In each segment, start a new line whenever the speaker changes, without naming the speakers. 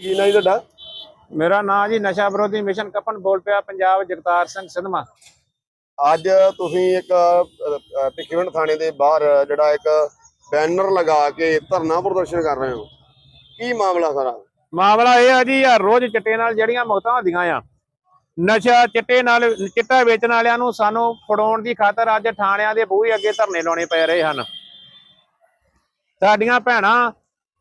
ਕੀ ਨਾਂ ਜੀ ਤੁਹਾਡਾ?
ਮੇਰਾ ਨਾਮ ਜੀ ਨਸ਼ਾ ਵਿਰੋਧੀ ਮਿਸ਼ਨ ਕਪਨ ਬੋਲ ਪਿਆ ਪੰਜਾਬ ਜਗਤਾਰ ਸਿੰਘ ਸਿਧਮਾ।
ਅੱਜ ਤੁਸੀਂ ਇੱਕ ਪਿੱਕੀਵਿੰਡ ਥਾਣੇ ਦੇ ਬਾਹਰ ਜਿਹੜਾ ਇੱਕ ਬੈਨਰ ਲਗਾ ਕੇ ਧਰਨਾ ਪ੍ਰਦਰਸ਼ਨ ਕਰ ਰਹੇ ਹੋ। ਕੀ ਮਾਮਲਾ ਸਾਰਾ?
ਮਾਮਲਾ ਇਹ ਆ ਜੀ ਯਾਰ ਰੋਜ਼ ਚਿੱਟੇ ਨਾਲ ਜਿਹੜੀਆਂ ਮੌਤਾਂ ਹੁੰਦੀਆਂ ਆ। ਨਸ਼ਾ ਚਿੱਟੇ ਨਾਲ ਚਿੱਟਾ ਵੇਚਣ ਵਾਲਿਆਂ ਨੂੰ ਸਾਨੂੰ ਫੜਾਉਣ ਦੀ ਖਾਤਰ ਅੱਜ ਥਾਣਿਆਂ ਦੇ ਬੂਹੇ ਅੱਗੇ ਧਰਨੇ ਲਾਉਣੇ ਪੈ ਰਹੇ ਹਨ। ਸਾਡੀਆਂ ਭੈਣਾਂ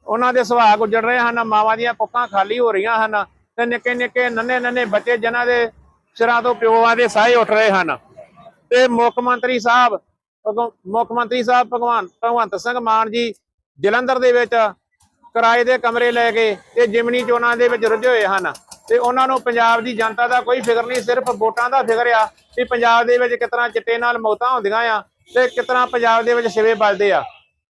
ਉਹਨਾਂ ਦੇ ਸੁਭਾਗ ਉੱਜੜ ਰਹੇ ਹਨ, ਮਾਵਾਂ ਦੀਆਂ ਕੁੱਕਾਂ ਖਾਲੀ ਹੋ ਰਹੀਆਂ ਹਨ ਤੇ ਨਿੱਕੇ ਨਿੱਕੇ ਨੰਨੇ ਨੰਨੇ ਬੱਚੇ ਜਿਨ੍ਹਾਂ ਦੇ ਸਿਰਾਂ ਤੋਂ ਪਿਓਆਂ ਦੇ ਸਾਹੇ ਉੱਠ ਰਹੇ ਹਨ। ਤੇ ਮੁੱਖ ਮੰਤਰੀ ਸਾਹਿਬ, ਭਗਵ- ਮੁੱਖ ਮੰਤਰੀ ਸਾਹਿਬ ਭਗਵਾਨ, ਭਗਵੰਤ ਸਿੰਘ ਮਾਨ ਜੀ ਜਲੰਧਰ ਦੇ ਵਿੱਚ ਕਿਰਾਏ ਦੇ ਕਮਰੇ ਲੈ ਕੇ ਤੇ ਜਿਮਨੀ ਚੋਣਾਂ ਦੇ ਵਿੱਚ ਰੁੱਝੇ ਹੋਏ ਹਨ। ਤੇ ਉਹਨਾਂ ਨੂੰ ਪੰਜਾਬ ਦੀ ਜਨਤਾ ਦਾ ਕੋਈ ਫਿਕਰ ਨਹੀਂ, ਸਿਰਫ ਵੋਟਾਂ ਦਾ ਫਿਕਰ ਆ ਕਿ ਪੰਜਾਬ ਦੇ ਵਿੱਚ ਕਿਤਨਾ ਚਿੱਟੇ ਨਾਲ ਮੌਤਾਂ ਹੁੰਦੀਆਂ ਆ ਤੇ ਕਿਤਨਾ ਪੰਜਾਬ ਦੇ ਵਿੱਚ ਛਿਵੇ ਬਲਦੇ ਆ।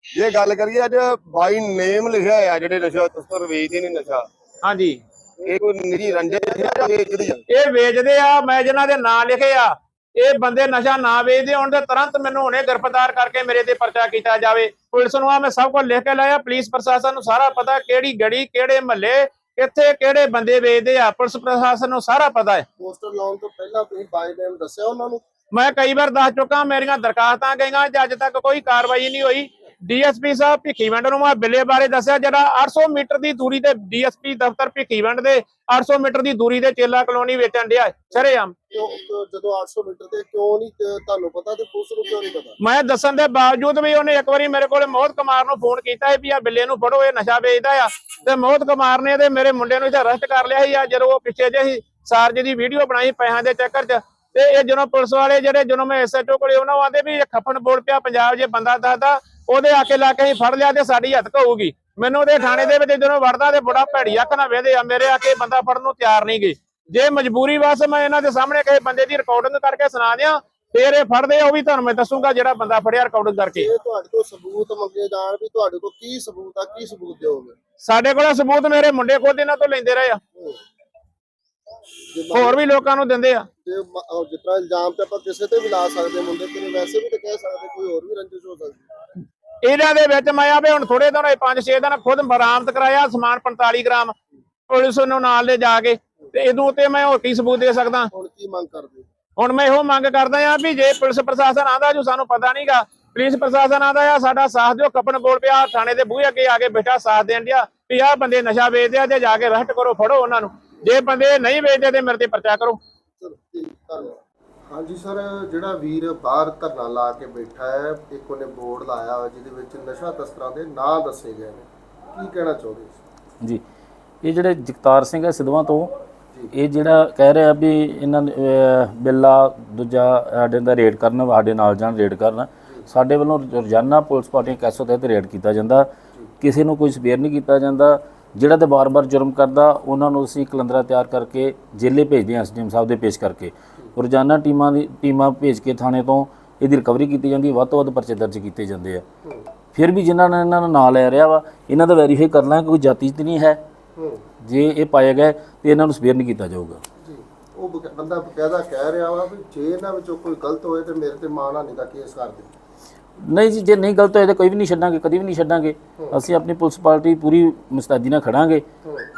ਜੇ ਗੱਲ ਕਰੀਏ ਅੱਜ ਬਾਈ ਨੇਮ ਲਿਖਿਆ ਹੋਇਆ ਜਿਹੜੇ ਨਸ਼ਾ ਤਸਕਰ ਵੇਚਦੇ ਨੇ ਨਸ਼ਾ।
ਹਾਂਜੀ।
ਇਹ ਕੋਈ ਨਿੱਜੀ ਰੰਜਿਸ਼ ਹੈ ਜਾਂ ਵੇਚਦੇ ਆ
ਇਹ ਵੇਚਦੇ ਆ ਮੈਂ ਜਿਨ੍ਹਾਂ ਦੇ ਨਾਂ ਲਿਖੇ ਆ ਇਹ ਬੰਦੇ ਨਸ਼ਾ ਨਾ ਵੇਚਦੇ ਹੋਣ ਤੇ ਤੁਰੰਤ ਮੈਨੂੰ ਹੁਣੇ ਗ੍ਰਿਫਤਾਰ ਕਰਕੇ ਮੇਰੇ ਤੇ ਪਰਚਾ ਕੀਤਾ ਜਾਵੇ। ਪੁਲਿਸ ਨੂੰ ਆ ਮੈਂ ਸਭ ਕੁਝ ਲਿਖ ਕੇ ਲਾਇਆ ਪੁਲਿਸ ਪ੍ਰਸ਼ਾਸਨ ਨੂੰ ਸਾਰਾ ਪਤਾ ਕਿਹੜੀ ਗੜੀ ਕਿਹੜੇ ਮਹੱਲੇ ਕਿੱਥੇ ਕਿਹੜੇ ਬੰਦੇ ਵੇਚਦੇ ਆ ਪੁਲਿਸ ਪ੍ਰਸ਼ਾਸਨ ਨੂੰ ਸਾਰਾ ਪਤਾ ਹੈ।
ਪੋਸਟਰ ਲਾਉਣ ਤੋਂ ਪਹਿਲਾਂ ਤੁਸੀਂ ਬਾਈ ਨੇਮ ਦੱਸਿਆ ਉਹਨਾਂ ਨੂੰ?
ਮੈਂ ਕਈ ਵਾਰ ਦੱਸ ਚੁੱਕਾ ਮੇਰੀਆਂ ਦਰਖਾਸਤਾਂ ਗਈਆਂ ਅੱਜ ਤੱਕ ਕੋਈ ਕਾਰਵਾਈ ਨਹੀਂ ਹੋਈ। ਡੀਐਸਪੀ ਸਾਹਿਬ ਭਿੱਖੀਵਿੰਡ ਨੂੰ ਮੈਂ ਬਿੱਲੇ ਬਾਰੇ ਦੱਸਿਆ ਜਿਹੜਾ 800 ਮੀਟਰ ਦੀ ਦੂਰੀ ਤੇ ਡੀਐਸਪੀ ਦਫ਼ਤਰ ਭਿੱਖੀਵਿੰਡ ਦੇ 800 ਮੀਟਰ ਦੀ ਦੂਰੀ ਤੇ ਚੇਲਾ ਕਲੋਨੀ ਵੇਚਣ ਡਿਆ ਸਰੇਆਮ।
ਜਦੋਂ 800 ਮੀਟਰ ਤੇ ਕਿਉਂ ਨਹੀਂ ਤੇ ਤੁਹਾਨੂੰ ਪਤਾ ਤੇ ਪੁਲਿਸ ਨੂੰ ਕਿਉਂ ਨਹੀਂ ਪਤਾ?
ਮੈਂ ਦੱਸਣ ਦੇ ਬਾਵਜੂਦ ਵੀ ਉਹਨੇ ਇੱਕ ਵਾਰੀ ਮੇਰੇ ਕੋਲ ਮੋਹਤ ਕੁਮਾਰ ਨੂੰ ਫੋਨ ਕੀਤਾ ਵੀ ਆ ਬਿੱਲੇ ਨੂੰ ਫੜੋ ਇਹ ਨਸ਼ਾ ਵੇਚਦਾ ਆ। ਤੇ ਮੋਹਤ ਕੁਮਾਰ ਨੇ ਤੇ ਮੇਰੇ ਮੁੰਡੇ ਨੂੰ ਇੱਥੇ ਅਰੈਸਟ ਕਰ ਲਿਆ ਸੀ ਆ ਜਦੋਂ ਉਹ ਪਿੱਛੇ ਜੇ ਸੀ ਸਾਰਜ ਦੀ ਵੀਡੀਓ ਬਣਾਈ ਪੈਸਿਆਂ ਦੇ ਚੱਕਰ 'ਚ। ਤੇ ਇਹ ਜਦੋਂ ਪੁਲਿਸ ਵਾਲੇ ਜਿਹੜੇ ਜਦੋਂ ਮੈਂ ਐਸਐਚਓ ਕੋਲੇ ਉਹਨਾਂ ਆਂਦੇ ਵੀ ਇਹ ਖੱਫਣ ਬੋਲ ਪਿਆ ਪੰਜਾਬ ਜੇ ਬੰਦਾ ਦੱਸਦਾ ਉਹਦੇ ਆਕੇ ਲਾ ਕੇ ਅਸੀਂ ਫੜ ਲਿਆ ਤੇ ਸਾਡੀ ਹੱਥ ਹੋਊਗੀ ਮੈਨੂੰ ਉਹਦੇ ਥਾਣੇ ਦੇ ਵਿੱਚ ਜਦੋਂ ਵੜਦਾ ਤੇ ਬੜਾ ਭੈੜੀ ਅੱਖ ਨਾਲ ਵੇਦੇ ਆ ਮੇਰੇ ਆਕੇ ਬੰਦਾ ਫੜਨ ਨੂੰ ਤਿਆਰ ਨਹੀਂ ਗਏ ਜੇ ਮਜਬੂਰੀ ਵਾਸ ਮੈਂ ਇਹਨਾਂ ਦੇ ਸਾਹਮਣੇ ਕਿਸੇ ਬੰਦੇ ਦੀ ਰਿਕਾਰਡਿੰਗ ਕਰਕੇ ਸੁਣਾ ਦਿਆਂ ਫੇਰ ਇਹ ਫੜਦੇ ਆ ਉਹ ਵੀ ਤੁਹਾਨੂੰ ਮੈਂ ਦੱਸੂਗਾ ਜਿਹੜਾ ਬੰਦਾ ਫੜਿਆ ਰਿਕਾਰਡਿੰਗ ਕਰਕੇ।
ਇਹ ਤੁਹਾਡੇ ਕੋਲ ਸਬੂਤ ਮੰਗੇ ਜਾਣ ਵੀ ਤੁਹਾਡੇ ਕੋਲ ਕੀ ਸਬੂਤ ਆ ਕੀ ਸਬੂਤ ਦਿਓਗੇ?
ਸਾਡੇ ਕੋਲ ਸਬੂਤ ਮੇਰੇ ਮੁੰਡੇ ਖੁਦ ਇਹਨਾਂ ਤੋਂ ਲੈਂਦੇ ਰਹੇ ਆ। ਹੋਰ ਵੀ ਲੋਕਾਂ ਨੂੰ ਦਿੰਦੇ ਆ।
ਜੇ ਮ- ਅਹ ਜਿਸ ਤਰ੍ਹਾਂ ਇਲਜ਼ਾਮ ਤੇ ਆਪਾਂ ਕਿਸੇ ਤੇ ਵੀ ਲਾ ਸਕਦੇ ਮੁੰਡੇ ਤੇ ਵੈਸੇ ਵੀ ਤੇ ਕਹਿ ਸਕਦੇ ਕੋਈ ਹੋਰ ਵੀ ਰੰਜਿਸ਼ ਹੋ ਸਕਦੀ।
ਇਹਨਾਂ ਦੇ ਵਿੱਚ ਮੈਂ ਆਵੇ ਹੁਣ ਥੋੜੇ ਦਿਨ ਹੋਏ 5-6 ਦਿਨ ਖੁਦ ਬਰਾਮਦ ਕਰਾਇਆ ਸਮਾਨ 45 ਗ੍ਰਾਮ ਪੁਲਿਸ ਨੂੰ ਨਾਲ ਲੈ ਜਾ ਕੇ ਤੇ ਇਹਦੋਂ ਤੇ ਮੈਂ ਹੋਰ ਕੀ ਸਬੂਤ ਦੇ ਸਕਦਾ?
ਹੁਣ ਕੀ ਮੰਗ ਕਰਦੇ?
ਹੁਣ ਮੈਂ ਇਹੋ ਮੰਗ ਕਰਦਾ ਆ ਵੀ ਜੇ ਪੁਲਿਸ ਪ੍ਰਸ਼ਾਸਨ ਆਂਦਾ ਜੋ ਸਾਨੂੰ ਪਤਾ ਨਹੀਂਗਾ ਪੁਲਿਸ ਪ੍ਰਸ਼ਾਸਨ ਆਂਦਾ ਆ ਸਾਡਾ ਸਾਥ ਦਿਓ ਕੱਪਣ ਬੋਲ ਪਿਆ ਥਾਣੇ ਦੇ ਬੂਹੇ ਅੱਗੇ ਆ ਕੇ ਬੈਠਾ ਸਾਥ ਦੇਣ ਦਿਆ ਵੀ ਆਹ ਬੰਦੇ ਨਸ਼ਾ ਵੇਚਦੇ ਆ ਤੇ ਜਾ ਕੇ ਅਰੈਸਟ ਕਰੋ ਫੜੋ ਉਹਨਾਂ ਨੂੰ। ਜੇ ਬੰਦੇ ਨਹੀਂ ਵੇਚਦੇ ਤੇ ਮੇਰੇ ਤੇ ਪਰਚਾ ਕਰੋ।
ਚਲੋ ਠੀਕ ਧੰਨਵਾਦ। ਹਾਂਜੀ ਸਰ ਜਿਹੜਾ ਵੀਰ ਬਾਹਰ ਧਰਨਾ ਲਾ ਕੇ ਬੈਠਾ ਹੈ ਇੱਕ ਉਹਨੇ ਬੋਰਡ ਲਾਇਆ ਹੋਇਆ ਜਿਹਦੇ ਵਿੱਚ ਨਸ਼ਾ ਤਸਕਰਾਂ ਦੇ ਨਾਂ ਦੱਸੇ ਗਏ ਨੇ। ਕੀ ਕਹਿਣਾ ਚਾਹੁੰਦੇ ਹੋ
ਜੀ ਇਹ ਜਿਹੜੇ ਜਗਤਾਰ ਸਿੰਘ ਹੈ ਸਿਧਵਾਂ ਤੋਂ ਇਹ ਜਿਹੜਾ ਕਹਿ ਰਿਹਾ ਵੀ ਇਹਨਾਂ ਬਿੱਲਾ ਦੂਜਾ ਸਾਡੇ ਦਾ ਰੇਡ ਕਰਨ ਸਾਡੇ ਨਾਲ ਜਾਣ ਰੇਡ ਕਰਨ। ਸਾਡੇ ਵੱਲੋਂ ਰੋਜ਼ਾਨਾ ਪੁਲਿਸ ਪਾਰਟੀਆਂ ਕੈਸੋ ਤਹਿਤ ਰੇਡ ਕੀਤਾ ਜਾਂਦਾ। ਕਿਸੇ ਨੂੰ ਕੋਈ ਸਪੇਅਰ ਨਹੀਂ ਕੀਤਾ ਜਾਂਦਾ। ਜਿਹੜਾ ਤੇ ਬਾਰ-ਬਾਰ ਜੁਰਮ ਕਰਦਾ ਉਹਨਾਂ ਨੂੰ ਅਸੀਂ ਕਲੰਦਰਾ ਤਿਆਰ ਕਰਕੇ ਜੇਲੇ ਭੇਜਦੇ ਹਾਂ ਐਸਡੀਐਮ ਸਾਹਿਬ ਦੇ ਪੇਸ਼ ਕਰਕੇ। ਰੋਜ਼ਾਨਾ ਟੀਮਾਂ ਦੀ ਟੀਮਾਂ ਭੇਜ ਕੇ ਥਾਣੇ ਤੋਂ ਇਹਦੀ ਰਿਕਵਰੀ ਕੀਤੀ ਜਾਂਦੀ ਹੈ, ਵੱਧ ਤੋਂ ਵੱਧ ਪਰਚੇ ਦਰਜ ਕੀਤੇ ਜਾਂਦੇ ਆ। ਫਿਰ ਵੀ ਜਿਨ੍ਹਾਂ ਨੇ ਇਹਨਾਂ ਦਾ ਨਾਂ ਲੈ ਰਿਹਾ ਵਾ ਇਹਨਾਂ ਦਾ ਵੈਰੀਫਾਈ ਕਰਨਾ ਕੋਈ ਜਾਤੀ ਤੇ ਨਹੀਂ ਹੈ। ਜੇ ਇਹ ਪਾਇਆ ਗਿਆ ਤੇ ਇਹਨਾਂ ਨੂੰ ਸਪੇਅਰ ਨਹੀਂ ਕੀਤਾ ਜਾਊਗਾ।
ਜੀ। ਉਹ ਬਕ- ਬੰਦਾ ਬਕਾਇਦਾ ਕਹਿ ਰਿਹਾ ਵਾ ਵੀ ਜੇ ਇਹਨਾਂ ਵਿੱਚੋਂ ਕੋਈ ਗਲਤ ਹੋਏ ਤੇ ਮੇਰੇ ਤੇ ਮਾਨਹਾਨੀ ਦਾ ਕੇਸ ਕਰ ਦੇ।
ਨਹੀਂ ਜੀ ਜੇ ਨਹੀਂ ਗਲਤ ਹੋਏ ਤਾਂ ਕੋਈ ਵੀ ਨਹੀਂ ਛੱਡਾਂਗੇ ਕਦੀ ਵੀ ਨਹੀਂ ਛੱਡਾਂਗੇ। ਅਸੀਂ ਆਪਣੀ ਪੁਲਿਸ ਪਾਰਟੀ ਪੂਰੀ ਮੁਸਤੈਦੀ ਨਾਲ ਖੜਾਂਗੇ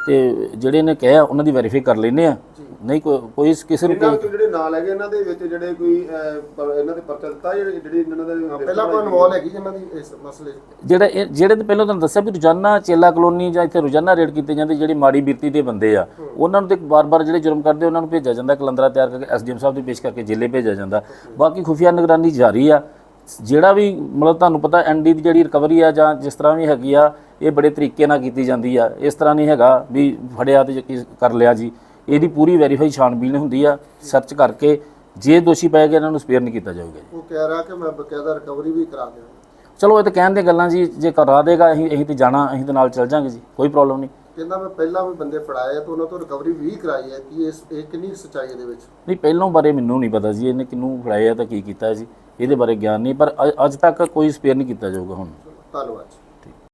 ਤੇ ਜਿਹੜੇ ਨੇ ਕਿਹਾ ਉਹਨਾਂ ਦੀ ਵੈਰੀਫਾਈ ਕਰ ਲੈਨੇ ਆ। ਨਹੀਂ ਕੋਈ ਕੋਈ ਕਿਸੇ ਨੂੰ
ਇਹਨਾਂ
ਕੋਈ
ਵਿੱਚੋਂ ਜਿਹੜੇ ਨਾਂ ਲੈ ਗਏ ਇਹਨਾਂ ਦੇ ਵਿੱਚ ਜਿਹੜੇ ਕੋਈ ਅਹ, ਇਹਨਾਂ ਦੇ ਪਰਚਾ ਦਿੱਤਾ ਜਿਹੜੇ ਜਿਹੜੇ ਇਹਨਾਂ ਦੇ
ਪਹਿਲਾਂ ਕੋਈ ਇਨਵੋਲ ਹੈਗੀ ਜਿਨ੍ਹਾਂ ਦੀ ਇਸ ਮਸਲੇ 'ਚ।
ਜਿਹੜਾ ਇਹ- ਜਿਹੜੇ ਤੇ ਪਹਿਲਾਂ ਤੁਹਾਨੂੰ ਦੱਸਿਆ ਵੀ ਰੋਜ਼ਾਨਾ ਚੇਲਾ ਕਲੋਨੀ ਜਾਂ ਇੱਥੇ ਰੋਜ਼ਾਨਾ ਰੇਡ ਕੀਤੇ ਜਾਂਦੇ ਜਿਹੜੀ ਮਾੜੀ ਬਿਰਤੀ ਦੇ ਬੰਦੇ ਆ ਉਹਨਾਂ ਨੂੰ ਤੇ ਬਾਰ-ਬਾਰ ਜਿਹੜੇ ਜੁਰਮ ਕਰਦੇ ਉਹਨਾਂ ਨੂੰ ਭੇਜਿਆ ਜਾਂਦਾ ਕਲੰਦਰਾ ਤਿਆਰ ਕਰਕੇ ਐਸਡੀਐਮ ਸਾਹਿਬ ਦੇ ਪੇਸ਼ ਕਰਕੇ ਜੇਲੇ ਭੇਜਿਆ ਜਾਂਦਾ। ਬਾਕੀ ਖੁਫੀਆ ਨਿਗਰਾਨੀ ਜਾਰੀ ਆ। ਜਿਹੜਾ ਵੀ ਮਤਲਬ ਤੁਹਾਨੂੰ ਪਤਾ ਐਨਡੀ ਦੀ ਜਿਹੜੀ ਰਿਕਵਰੀ ਆ ਜਾਂ ਜਿਸ ਤਰ੍ਹਾਂ ਵੀ ਹੈਗੀ ਆ ਇਹ ਬੜੇ ਤਰੀਕੇ ਨਾਲ ਕੀਤੀ ਜਾਂਦੀ ਆ। ਇਸ ਤਰ੍ਹਾਂ ਨਹੀਂ ਹੈਗਾ ਵੀ ਫੜਿਆ ਤੇ ਕੀ ਕਰ ਲਿਆ ਜੀ। ਇਹਦੀ ਪੂਰੀ ਵੈਰੀਫਾਈ ਛਾਣਬੀਨ ਹੁੰਦੀ ਆ ਸਰਚ ਕਰਕੇ ਜੇ ਦੋਸ਼ੀ ਪਾਇਆ ਗਿਆ ਇਹਨਾਂ ਨੂੰ ਸਪੇਅਰ ਨਹੀਂ ਕੀਤਾ ਜਾਊਗਾ ਜੀ।
ਉਹ ਕਹਿ ਰਿਹਾ ਕਿ ਮੈਂ ਬਕਾਇਦਾ ਰਿਕਵਰੀ ਵੀ ਕਰਾ ਦਿਆਂ।
ਚਲੋ ਇਹ ਤਾਂ ਕਹਿਣ ਦੀਆਂ ਗੱਲਾਂ ਜੀ ਜੇ ਕਰਾ ਦੇਗਾ ਅਸੀਂ ਅਸੀਂ ਤੇ ਜਾਣਾ ਅਸੀਂ ਤੇ ਨਾਲ ਚੱਲ ਜਾਾਂਗੇ ਜੀ ਕੋਈ ਪ੍ਰੋਬਲਮ ਨਹੀਂ।
ਕਹਿੰਦਾ ਮੈਂ ਪਹਿਲਾਂ ਵੀ ਬੰਦੇ ਫੜਾਏ ਆ ਤੇ ਉਹਨਾਂ ਤੋਂ ਰਿਕਵਰੀ ਵੀ ਕਰਾਈ ਹੈ ਕਿ ਇਸ ਇਹ ਕਿੰਨੀ ਸਚਾਈ ਇਹਦੇ ਵਿੱਚ?
ਨਹੀਂ ਪਹਿਲੋਂ ਬਾਰੇ ਮੈਨੂੰ ਨਹੀਂ ਪਤਾ ਜੀ ਇਹਨੇ ਕਿਹਨੂੰ ਫੜਾਇਆ ਤਾਂ ਕੀ ਕੀਤਾ ਜੀ ਇਹਦੇ ਬਾਰੇ ਗਿਆਨ ਨਹੀਂ ਪਰ ਅੱਜ ਤੱਕ ਕੋਈ ਸਪੇਅਰ ਨਹੀਂ ਕੀਤਾ ਜਾਊਗਾ ਹੁਣ।
ਧੰਨਵਾਦ